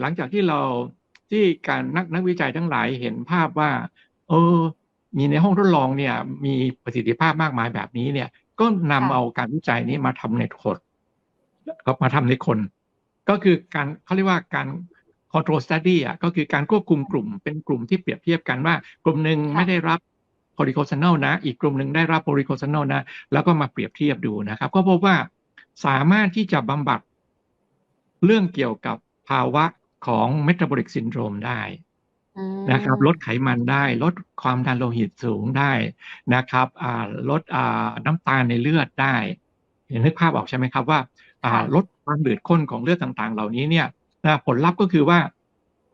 หลังจากที่เราที่การนักนักวิจัยทั้งหลายเห็นภาพว่า เออ มีในห้องทดลองเนี่ย มีประสิทธิภาพมากมายแบบนี้เนี่ย ก็นำค่ะเอาการวิจัยนี้มาทำในคนก็มาทำในคน ก็คือการเขาเรียกว่าการ control study อะก็คือการควบคุมกลุ่มเป็นกลุ่มที่เปรียบเทียบกันว่ากลุ่มหนึ่งค่ะไม่ได้รับ p o l y c o s a n a l นะ อีกกลุ่มหนึ่งได้รับ p o l y c o s a n a l นะ แล้วก็มาเปรียบเทียบดูนะครับ ก็พบว่าสามารถที่จะบำบัดเรื่องเกี่ยวกับภาวะ ของ metabolic syndrome ได้อืมนะครับลดไขมันได้ลดความดันโลหิตสูงได้นะครับอ่าลดอ่าน้ำตาลในเลือดได้เห็นนึกภาพออกใช่ไหมครับว่าอ่าค่ะลดความเดือดข้นของเลือดต่างๆ เหล่านี้เนี่ยนะผลลัพธ์ก็คือว่า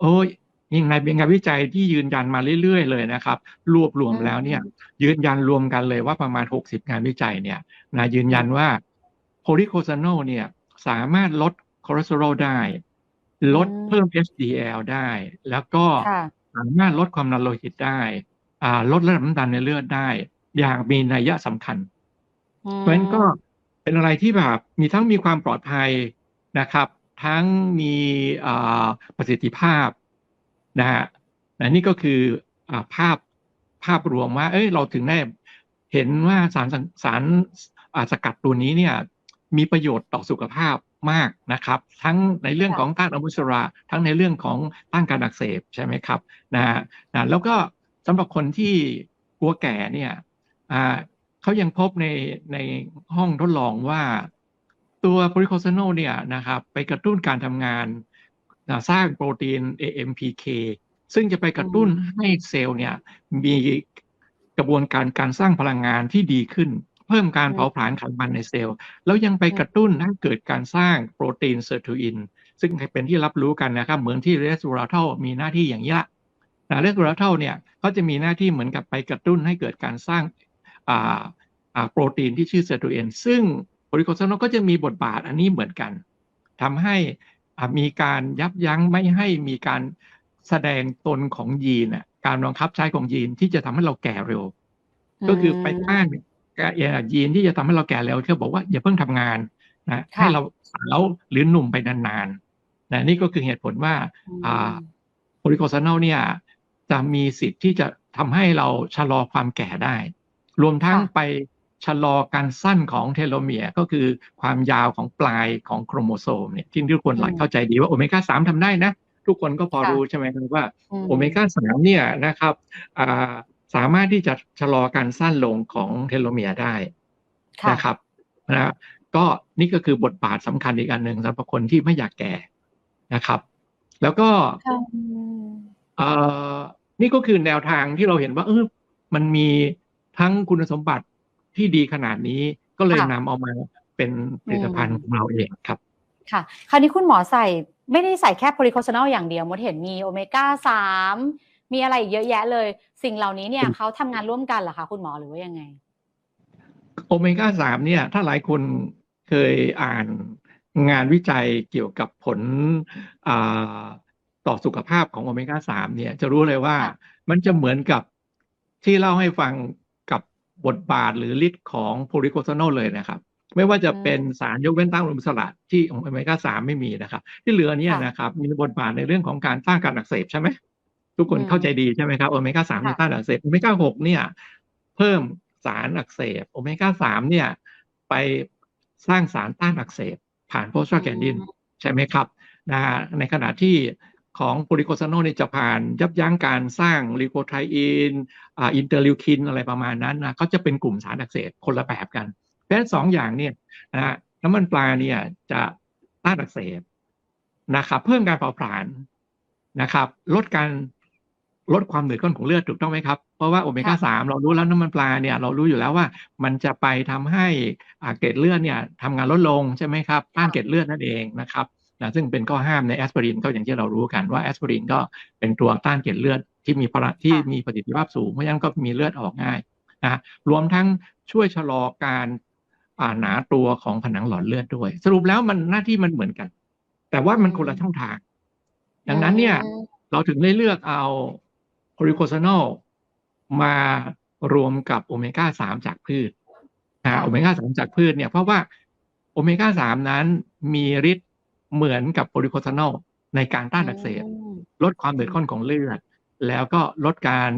โอ้ยยิ่งในเป็นงานวิจัยที่ยืนยันมาเรื่อยๆ เลยนะครับ รวบรวมแล้วเนี่ย ยืนยันรวมกันเลยว่าประมาณ 60 งานวิจัยเนี่ยนะยืนยันว่าโพลิโคซานอลเนี่ยสามารถลดคอเลสเตอรอลได้ ลดอืมเพิ่ม HDL ได้ แล้วก็ค่ะสามารถลดความดันโลหิตได้อ่าลดระดับน้ำตาลในเลือดได้ อย่างมีนัยสำคัญอืมเพราะฉะนั้นก็เป็นอะไรที่แบบมีทั้งมีความปลอดภัยนะครับ ทั้งมีอ่าประสิทธิภาพนะฮะและนี่ก็คืออ่าภาพภาพรวมว่า เอ้ยเราถึงได้เห็นว่าสารสังสารอ่าสกัดตัวนี้เนี่ย มีประโยชน์ต่อสุขภาพ มากนะครับ ทั้งในเรื่องของต้านอนุมูลอิสระ ทั้งในเรื่องของต้านการอักเสบใช่ไหมครับนะฮะนะแล้วก็สำหรับคนที่กลัวแก่เนี่ยอ่าเขายังพบในในห้องทดลองว่าตัวโพลิโคซานอลเนี่ยนะครับไปกระตุ้นการทำงานอ่าสร้างโปรตีน AMPK ซึ่งจะไปกระตุ้นให้เซลล์เนี่ยมีกระบวนการการสร้างพลังงานที่ดีขึ้น เพิ่มการเผาผลาญไขมันในเซลล์แล้วยังไปกระตุ้นให้เกิดการสร้างโปรตีนเซอร์ทูอินซึ่งเป็นที่รับรู้กันนะครับ เหมือนที่เรส v ูราเทลมีหน้าที่อย่างนี้ละนะเรส v ูราเทลเนี่ยเขาจะมีหน้าที่เหมือนกับไปกระตุ้นให้เกิดการสร้างอ่าอ่าโปรตีนที่ชื่อเซอร์ทูอินซึ่งโพลิโคซานอลก็จะมีบทบาทอันนี้เหมือนกันทำให้อ่ามีการยับยั้งไม่ให้มีการแสดงตนของยีนน่ะการบังคับใช้ของยีนที่จะทำให้เราแก่เร็ว ก็คือไปต้าน ยีนที่จะทำให้เราแก่เร็วที่บอกว่าอย่าเพิ่งทำงานนะค่ะให้เราสาวหรือหนุ่มไปนานๆนะนี่ก็คือเหตุผลว่าอ่าโพลิโคซานอลเนี่ยจะมีสิทธิ์ที่จะทำให้เราชะลอความแก่ได้ รวมทั้งค่ะไปชะลอการสั้นของเทโลเมียร์ก็คือความยาวของปลายของโครโมโซมเนี่ยที่ทุกคนหลายเข้าใจดีว่าโอเมก้าสามทำได้นะ ทุกคนก็พอรู้ใช่ไหมครับว่ามโอเมก้าสามเนี่ยนะครับอ่า สามารถที่จะชะลอการสั้นลงของเทโลเมียร์ได้ค่ะนะครับนะก็นี่ก็คือบทบาทสำคัญอีกอันหนึ่งสำหรับคนที่ไม่อยากแก่นะครับ แล้วก็ค่ะเอ่อนี่ก็คือแนวทางที่เราเห็นว่าเออมันมีทั้งคุณสมบัติที่ดีขนาดนี้ก็เลยค่ะนำเอามาเป็นผลิตภัณฑ์ของเราเองครับ ค่ะ คราวนี้คุณหมอใส่ไม่ได้ใส่แค่โพลิโคซานอลอย่างเดียวมดเห็นมีโอเมก้าสาม มีอะไรอีกเยอะแยะเลย สิ่งเหล่านี้เนี่ยเป็นเขาทำงานร่วมกันเหรอคะคุณหมอหรือว่ายังไง โอเมก้าสามเนี่ย ถ้าหลายคนเคยอ่านงานวิจัยเกี่ยวกับผลอ่าต่อสุขภาพของโอเมก้าสามเนี่ย จะรู้เลยว่าค่ะมันจะเหมือนกับที่เล่าให้ฟังกับบทบาทหรือฤทธิ์ของโพลิโคซานอลเลยนะครับ ไม่ว่าจะเป็นสารยกเว้นต้านอนุมูลอิสระที่ของโอเมก้าสามไม่มีนะครับ ที่เหลือเนี่ยค่ะนะครับ มีบทบาทในเรื่องของการต้านการอักเสบใช่ไหม ทุกคนอืมเข้าใจดีใช่ไหมครับโอเมก้าสามค่ะต้านอักเสบโอเมก้าหกเนี่ย เพิ่มสารอักเสบโอเมก้าสามเนี่ย ไปสร้างสารต้านอักเสบ ผ่านโพสตราแกนดินใช่ไหมครับนะฮะในขณะที่ของโพลิโคซานอลเนี่ยจะผ่านยับยั้งการสร้างลิโคไทอินอ่าอินเตอร์ลิวคินอะไรประมาณนั้นนะก็จะเป็นกลุ่มสารอักเสบคนละแบบกันเพราะฉะนั้นสองอย่างเนี่ยนะฮะน้ำมันปลาเนี่ยจะต้านอักเสบนะครับ เพิ่มการเผาผลาญนะครับ ลดการ ลดความเหนื่อยก้นของเลือดถูกต้องไหมครับ เพราะว่าโอเมก้าสามเรารู้แล้วน้ำมันปลาเนี่ยเรารู้อยู่แล้วว่ามันจะไปทำให้อ่าเกล็ดเลือดเนี่ยทำงานลดลงใช่ไหมครับต้านเกล็ดเลือดนั่นเองนะครับนะซึ่งเป็นข้อห้ามในแอสไพรินก็อย่างที่เรารู้กันว่าแอสไพรินก็เป็นตัวต้านเกล็ดเลือดที่มีพละที่มีประสิทธิภาพสูงเพราะฉะนั้นก็มีเลือดออกง่ายนะรวมทั้งช่วยชะลอการอ่าหนาตัวของผนังหลอดเลือดด้วย สรุปแล้วมันหน้าที่มันเหมือนกัน แต่ว่ามันคนละช่องทาง ดังนั้นเนี่ยอืมเราถึงได้เลือกเอา โพลิโคซานอลมารวมกับโอเมก้าสามจากพืชนะค่ะโอเมก้าสามจากพืชเนี่ยเพราะว่าโอเมก้าสามนั้นมีฤทธิ์เหมือนกับโพลิโคซานอลในการต้านอักเสบอืมลดความเดือดข้นของเลือด แล้วก็ลดการ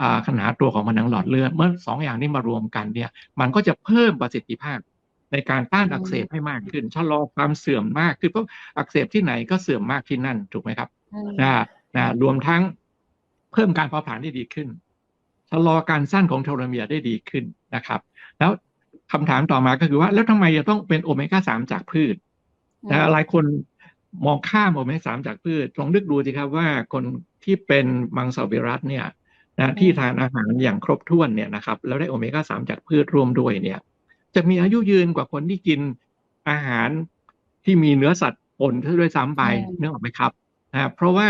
อ่าขนาดตัวของผนังหลอดเลือด เมื่อสองอย่างนี้มารวมกันเนี่ย มันก็จะเพิ่มประสิทธิภาพในการต้านอักเสบให้มากขึ้นชะลอความเสื่อมมากขึ้นเพราะอักเสบที่ไหนก็เสื่อมมากที่นั่นถูกไหมครับอืมนะนะรวมทั้ง เพิ่มการเผาผลาญได้ดีขึ้นชะลอการสั้นของโทโลเมียร์ได้ดีขึ้นนะครับ แล้วคำถามต่อมาก็คือว่า แล้วทำไมจะต้องเป็นโอเมก้าสามจากพืชนะหลายคนมองข้ามโอเมก้าสามจากพืชลองนึกดูสิครับว่าคนที่เป็นมังสวิรัตเนี่ยนะที่ทานอาหารอย่างครบถ้วนเนี่ยนะครับแล้วได้โอเมก้าสามจากพืชรวมด้วยเนี่ย จะมีอายุยืนกว่าคนที่กินอาหารที่มีเนื้อสัตว์ปนซะด้วยซ้ำไปอืมนึกออกไหมครับนะเพราะว่า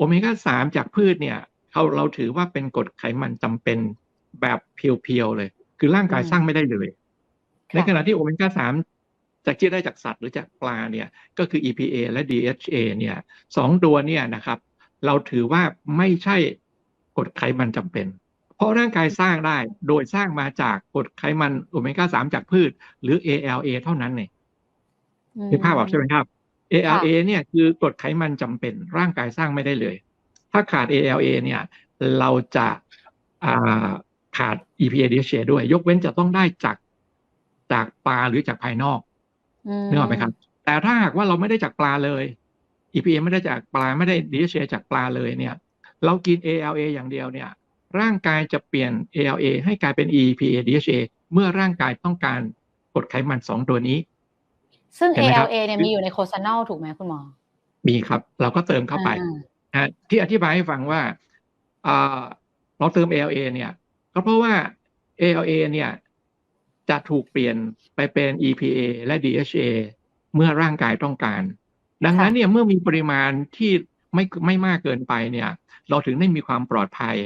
โอเมก้าสามจากพืชเนี่ยเขาเราถือว่าเป็นกรดไขมันจำเป็นแบบเพียวๆเลย คือร่างกายสร้างไม่ได้เลย ในขณะที่โอเมก้าสามจากที่ได้จากสัตว์หรือจากปลาเนี่ยก็คือ EPA และ DHA เนี่ยสองตัวเนี่ยนะครับ เราถือว่าไม่ใช่กรดไขมันจำเป็น เพราะร่างกายสร้างได้โดยสร้างมาจากกรดไขมันโอเมก้าสามจากพืช หรือ ALA เท่านั้นเนี่ยอืมมีภาพออกใช่ไหมครับ ALA เนี่ยคือกรดไขมันจำเป็นร่างกายสร้างไม่ได้เลย ถ้าขาด ALA เนี่ยเราจะอ่าขาด EPA DHA ด้วย ยกเว้นจะต้องได้จากจากปลาหรือจากภายนอกนึกออกไหมครับ แต่ถ้าหากว่าเราไม่ได้จากปลาเลย EPA ไม่ได้จากปลาไม่ได้ DHA จากปลาเลยเนี่ย เรากิน ALA อย่างเดียวเนี่ย ร่างกายจะเปลี่ยน ALA ให้กลายเป็น EPA DHA เมื่อร่างกายต้องการกรดไขมันสองตัวนี้ ซึ่งเห็นไหมครับ ALA เนี่ยมีอยู่ในโคซานอลถูกไหมคุณหมอ มีครับ เราก็เติมเข้าไปอ่านะที่อธิบายให้ฟังว่าอ่าเราเติม ALA เนี่ย ก็เพราะว่า ALA เนี่ย จะถูกเปลี่ยนไปเป็น EPA และ DHA เมื่อร่างกายต้องการ ดังนั้นเนี่ยเมื่อมีปริมาณที่ไม่ไม่มากเกินไปเนี่ย เราถึงได้มีความปลอดภัย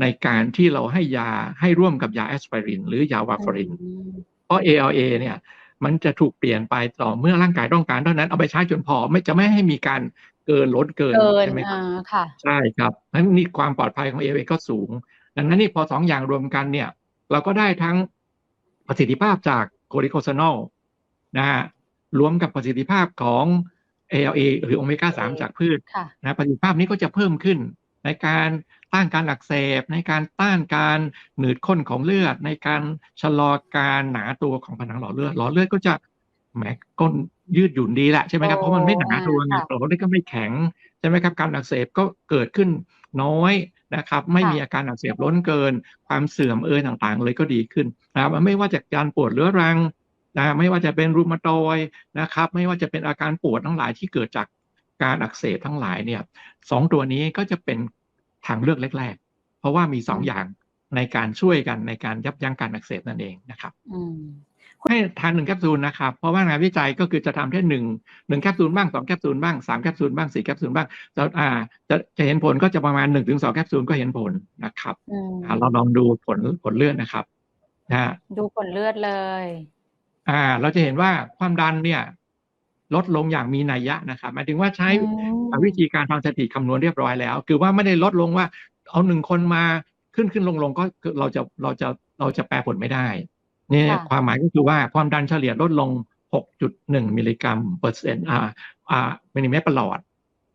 ในการที่เราให้ยาให้ร่วมกับยาแอสไพริน หรือยาวาฟารินอืมเพราะ ALA เนี่ย มันจะถูกเปลี่ยนไปต่อเมื่อร่างกายต้องการเท่านั้นเอาไปใช้จนพอไม่จะไม่ให้มีการเกินล้นเกินเกินใช่ไหมครับอ่าค่ะใช่ครับนั้นนี่ความปลอดภัยของ ALA ก็สูง ดังนั้นนี่พอสองอย่างรวมกันเนี่ย เราก็ได้ทั้งประสิทธิภาพจากโคลิโคซานอลนะฮะรวมกับประสิทธิภาพของ ALA หรือโอเมก้าสามจากพืชค่ะนะประสิทธิภาพนี้ก็จะเพิ่มขึ้น ในการต้านการอักเสบ ในการต้านการหนืดข้นของเลือด ในการชะลอการหนาตัวของผนังหลอดเลือดหลอดเลือดก็จะแหมก้นยืดหยุ่นดีแหละใช่ไหมครับโอ้เพราะมันไม่หนาตัวไงค่ะหลอดเลือดก็ไม่แข็งใช่ไหมครับการอักเสบก็เกิดขึ้นน้อยนะครับไม่มีอาการอักเสบล้นเกิน ความเสื่อมเอยต่างๆ เลยก็ดีขึ้นนะครับไม่ว่าจากการปวดเรื้อรังนะไม่ว่าจะเป็นรูมาตอยด์นะครับ ไม่ว่าจะเป็นอาการปวดทั้งหลายที่เกิดจาก การอักเสบทั้งหลายเนี่ยสองตัวนี้ก็จะเป็นทางเลือกแรกๆ เพราะว่ามีสองอย่างในการช่วยกันในการยับยั้งการอักเสบนั่นเองนะครับอืมให้ทานหนึ่งแคปซูลนะครับ เพราะว่างานวิจัยก็คือจะทำแค่หนึ่งหนึ่งแคปซูลบ้างสองแคปซูลบ้างสามแคปซูลบ้างสี่แคปซูลบ้างจะอ่าจะจะเห็นผลก็จะประมาณหนึ่งถึงสองแคปซูลก็เห็นผลนะครับอืมอ่าเราลองดูผลผลเลือดนะครับนะฮะดูผลเลือดเลย อ่า เราจะเห็นว่าความดันเนี่ย ลดลงอย่างมีนัยยะนะครับหมายถึงว่าใช้อืมวิธีการทางสถิติคำนวณเรียบร้อยแล้ว คือว่าไม่ได้ลดลงว่าเอาหนึ่งคนมาขึ้นขึ้นลงลงก็คือเราจะเราจะเราจะแปลผลไม่ได้เนี่ยค่ะความหมายก็คือว่าความดันเฉลี่ยลดลง 6.1 มิลลิกรัมเปอร์เซ็นต์อ่าอ่ามิลลิเมตรประหลอด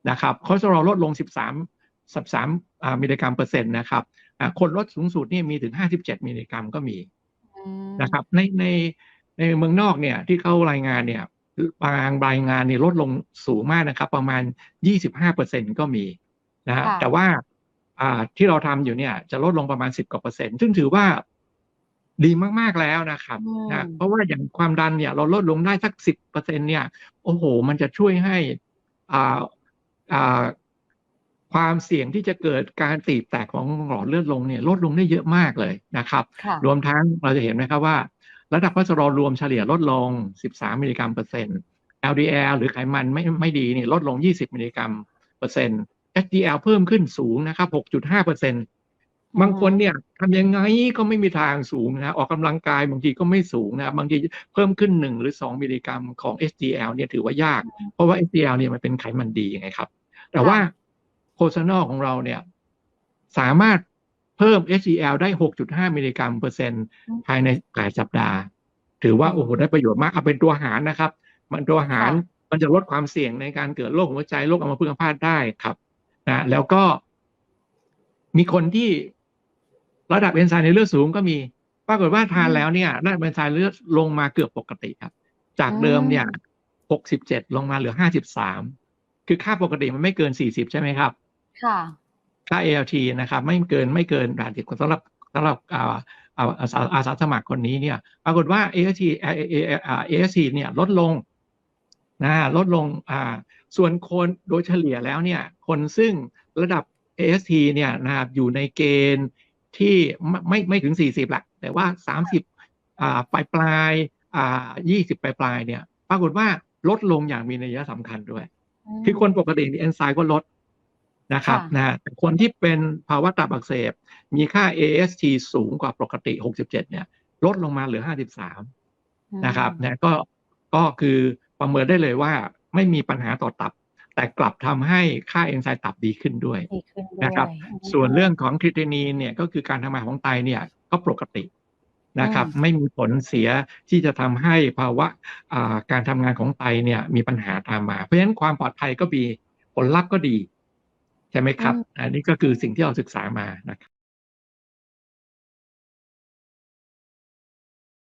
นะครับคอเลสเตอรอลลดลง 13 13อ่ามิลลิกรัมเปอร์เซ็นต์นะครับอ่าคนลดสูงสุดนี่มีถึง 57 มิลลิกรัมก็มีอืมนะครับในในในเมืองนอกเนี่ยที่เขารายงานเนี่ย บางรายงานเนี่ยลดลงสูงมากนะครับ ประมาณ 25%ก็มีนะฮะค่ะแต่ว่าอ่าที่เราทำอยู่เนี่ย จะลดลงประมาณ 10กว่าเปอร์เซ็นต์ซึ่งถือว่าดีมาก ๆ แล้วนะครับอืมนะเพราะว่าอย่างความดันเนี่ย เราลดลงได้สัก 10เปอร์เซ็นเนี่ย โอ้โห มันจะช่วยให้อ่าอ่าความเสี่ยงที่จะเกิดการตีบแตกของหลอดเลือดลงเนี่ยลดลงได้เยอะมากเลยนะครับค่ะรวมทั้งเราจะเห็นไหมครับว่า ระดับคอเลสเตอรอลรวมเฉลี่ยลดลง 13 มิลลิกรัมเปอร์เซ็นต์ LDL หรือไขมันไม่ไม่ดีนี่ลดลง 20 มิลลิกรัมเปอร์เซ็นต์ HDL เพิ่มขึ้นสูงนะครับ 6.5เปอร์เซ็นต์บางคนเนี่ยทำยังไงก็ไม่มีทางสูงนะออกกำลังกายบางทีก็ไม่สูงนะบางทีเพิ่มขึ้น 1 หรือ 2 มิลลิกรัมของ HDL เนี่ยถือว่ายาก เพราะว่า HDL เนี่ยมันเป็นไขมันดีไงครับ แต่ว่าโคซานอลของเราเนี่ยสามารถ เพิ่ม HDL ได้ 6.5 มิลลิกรัมเปอร์เซ็นต์อืมภายใน8สัปดาห์ ถือว่าอืมโอ้โหได้ประโยชน์มากเอาเป็นตัวหารนะครับ มันตัวหารมันจะลดความเสี่ยงในการเกิดโรคหัวใจโรคอัมพฤกษ์อัมพาตได้ครับนะแล้วก็ มีคนที่ระดับเอนไซม์ในเลือดสูงก็มีปรากฏว่าทานแล้วเนี่ยระดับเอนไซม์ในเลือดลงมาเกือบปกติครับ จากเดิมเนี่ยหกสิบเจ็ดลงมาเหลือห้าสิบสามคือค่าปกติมันไม่เกินสี่สิบใช่ไหมครับ ค่ะ ค่า ALT นะครับไม่เกินไม่เกินด่านที่สำหรับสำหรับอ่าอ่าอาสาอาสาสมัครคนนี้เนี่ยปรากฏว่า ALT อ่า ALT เนี่ยลดลงนะลดลงอ่าส่วนคนโดยเฉลี่ยแล้วเนี่ยคนซึ่งระดับ AST เนี่ยนะครับอยู่ในเกณฑ์ที่ไม่ไม่ไม่ถึง 40ละแต่ว่า 30อ่าปลายปลายอ่า20 ปลายปลายเนี่ยปรากฏว่าลดลงอย่างมีนัยสำคัญด้วย คือคนปกติเอนไซม์ก็ลด นะครับค่ะนะแต่คนที่เป็นภาวะตับอักเสบ มีค่า AST สูงกว่าปกติ 67 เนี่ย ลดลงมาเหลือ 53 นะครับนะก็ก็คือประเมินได้เลยว่าไม่มีปัญหาต่อตับ แต่กลับทำให้ค่าเอนไซม์ตับดีขึ้นด้วยดีขึ้นด้วยนะครับอืมส่วนเรื่องของคริตินีนเนี่ยก็คือการทำงานของไตเนี่ยก็ปกตินะครับอืมไม่มีผลเสียที่จะทำให้ภาวะอ่าการทำงานของไตเนี่ยมีปัญหาตามมา เพราะฉะนั้นความปลอดภัยก็มีผลลัพธ์ก็ดี ใช่ไหมครับ อันนี้ก็คือสิ่งที่เราศึกษามานะครับ